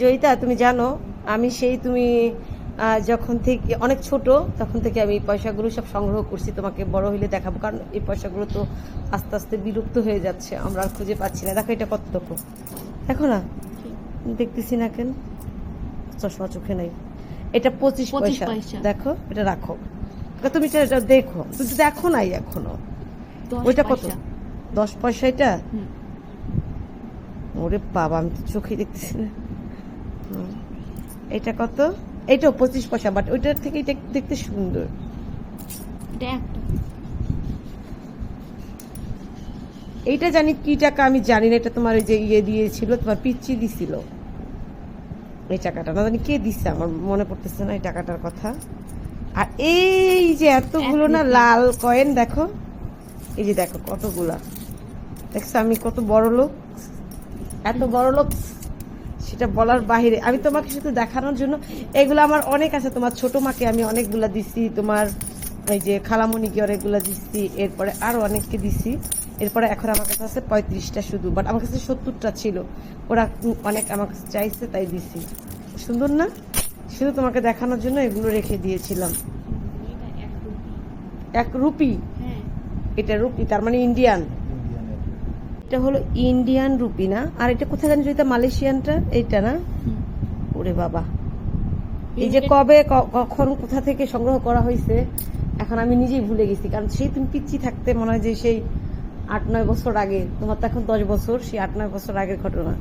জয়িতা তুমি জানো আমি সেই তুমি যখন থেকে অনেক ছোট তখন থেকে আমি পয়সাগুলো সব সংগ্রহ করছি তোমাকে বড় হইলে দেখাবো কারণ এই পয়সাগুলো তো আস্তে আস্তে বিলুপ্ত হয়ে যাচ্ছে আমরা আর খুঁজে পাচ্ছি না। দেখো এটা কত দেখো না? দেখতেছি না কেন? চশমা চোখে নাই। এটা পঁচিশ পয়সা। দেখো এটা রাখো। তুমি এটা দেখো। তুমি দেখো নাই এখনও। ওইটা কত? দশ পয়সা এটা। ওরে বাবা আমি তো চোখে দেখতেছি না। এটা কত? এইটাও পঁচিশ পয়সা বাট ওইটার থেকে এটা দেখতে সুন্দর। এটা এইটা জানি কি টাকা আমি জানি না এটা তোমার ওই যে ইয়ে দিয়েছিল তোমার পিচ্ছি দিছিল। এই টাকাটা না জানি কে দিচ্ছে আমার মনে পড়তেছে না এই টাকাটার কথা। আর এই যে এতগুলো না লাল কয়েন দেখো। এই যে দেখো কতগুলা। দেখছ আমি কত বড় লোক? এত বড় লোক? সেটা বলার বাহিরে। আমি তোমাকে শুধু দেখানোর জন্য এগুলো আমার অনেক আছে। তোমার ছোট মাকে আমি অনেকগুলা দিছি তোমার এই যে খালামণিকে অনেকগুলা দিচ্ছি এরপরে আরও অনেককে দিছি। এরপরে এখন আমার কাছে আছে পঁয়ত্রিশটা শুধু বাট আমার কাছে সত্তরটা ছিল। ওরা অনেক আমার কাছে চাইছে তাই দিছি। সুন্দর না? শুধু তোমাকে দেখানোর জন্য এগুলো রেখে দিয়েছিলাম। এক রুপি। এক রুপি? হ্যাঁ। এটা রুপি তার মানে ইন্ডিয়ান এটা হলো ইন্ডিয়ান রুপি না? আর এটা কোথায় জানি এটা মালয়েশিয়ানটা? এইটা না? ওরে বাবা। এই যে কবে কখন কোথা থেকে সংগ্রহ করা হয়েছে এখন আমি নিজেই ভুলে গেছি। কারণ সেই তুমি পিচ্ছি থাকতে মনে হয় যে সেই আট নয় বছর আগে। তোমার তো এখন দশ বছর সেই আট নয় বছর আগের ঘটনা।